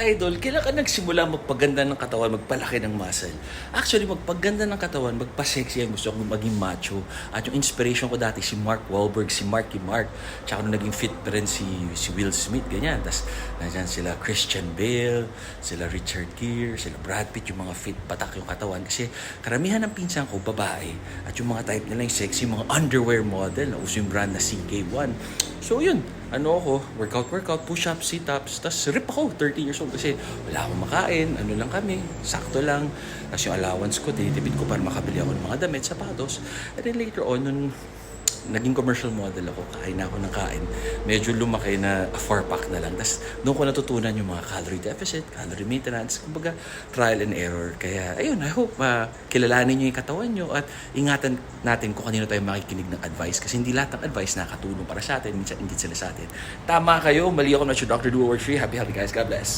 idol, kailan ka nagsimula magpaganda ng katawan, magpalaki ng muscle? Actually, magpaganda ng katawan, magpa-sexy ang gusto kong maging macho. At yung inspiration ko dati si Mark Wahlberg, si Marky Mark. Tsaka nung naging fit pa rin si, si Will Smith, ganyan. Tapos nandyan sila Christian Bale, sila Richard Gere, sila Brad Pitt, yung mga fit, patak yung katawan. Kasi karamihan ng pinsan ko, babae. At yung mga type nila yung sexy, mga underwear model. Na uso yung brand na CK1. So yun, ano ako, workout, workout, push-ups, sit-ups, tapos rip ako, 30 years old kasi wala akong makain, ano lang kami, sakto lang. Tapos yung allowance ko, tinitipid ko para makabili ako ng mga damit, sapatos. And then later on, nung naging commercial model ako, kain ako ng kain, medyo lumaki na 4-pack na lang. Tapos doon ko natutunan yung mga calorie deficit, calorie maintenance, kumbaga trial and error. Kaya ayun, I hope uh, kilalanin nyo yung katawan nyo at ingatan natin kung kanino tayo makikinig ng advice. Kasi hindi lahat ng advice nakakatulong para sa atin, minsan hindi sila sa atin. Tama kayo, mali ako na si Dr. Duo Work Free. Happy, happy guys. God bless.